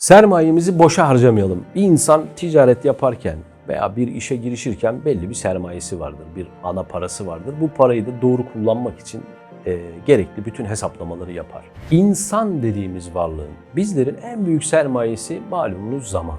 Sermayemizi boşa harcamayalım. Bir insan ticaret yaparken veya bir işe girişirken belli bir sermayesi vardır, bir ana parası vardır. Bu parayı da doğru kullanmak için e, gerekli bütün hesaplamaları yapar. İnsan dediğimiz varlığın, bizlerin en büyük sermayesi malumunuz zaman.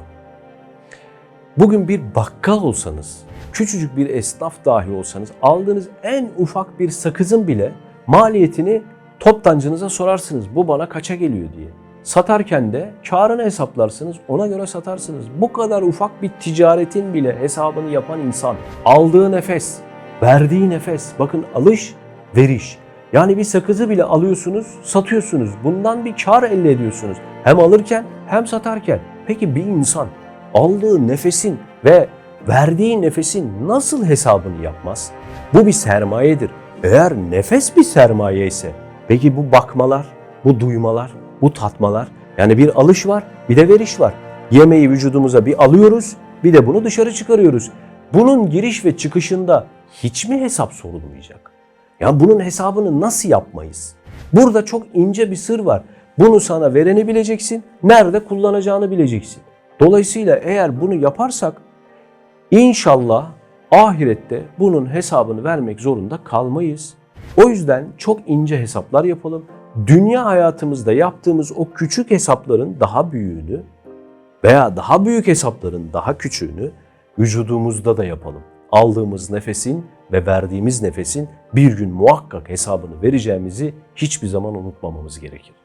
Bugün bir bakkal olsanız, küçücük bir esnaf dahi olsanız aldığınız en ufak bir sakızın bile maliyetini toptancınıza sorarsınız. Bu bana kaça geliyor diye. Satarken de karını hesaplarsınız, ona göre satarsınız. Bu kadar ufak bir ticaretin bile hesabını yapan insan. Aldığı nefes, verdiği nefes, bakın alış, veriş. Yani bir sakızı bile alıyorsunuz, satıyorsunuz. Bundan bir kar elde ediyorsunuz. Hem alırken hem satarken. Peki bir insan aldığı nefesin ve verdiği nefesin nasıl hesabını yapmaz? Bu bir sermayedir. Eğer nefes bir sermaye ise peki bu bakmalar, bu duymalar, bu tatmalar yani bir alış var bir de veriş var. Yemeği vücudumuza bir alıyoruz bir de bunu dışarı çıkarıyoruz. Bunun giriş ve çıkışında hiç mi hesap sorulmayacak? Ya bunun hesabını nasıl yapmayız? Burada çok ince bir sır var. Bunu sana vereni bileceksin, nerede kullanacağını bileceksin. Dolayısıyla eğer bunu yaparsak inşallah ahirette bunun hesabını vermek zorunda kalmayız. O yüzden çok ince hesaplar yapalım. Dünya hayatımızda yaptığımız o küçük hesapların daha büyüğünü veya daha büyük hesapların daha küçüğünü vücudumuzda da yapalım. Aldığımız nefesin ve verdiğimiz nefesin bir gün muhakkak hesabını vereceğimizi hiçbir zaman unutmamamız gerekir.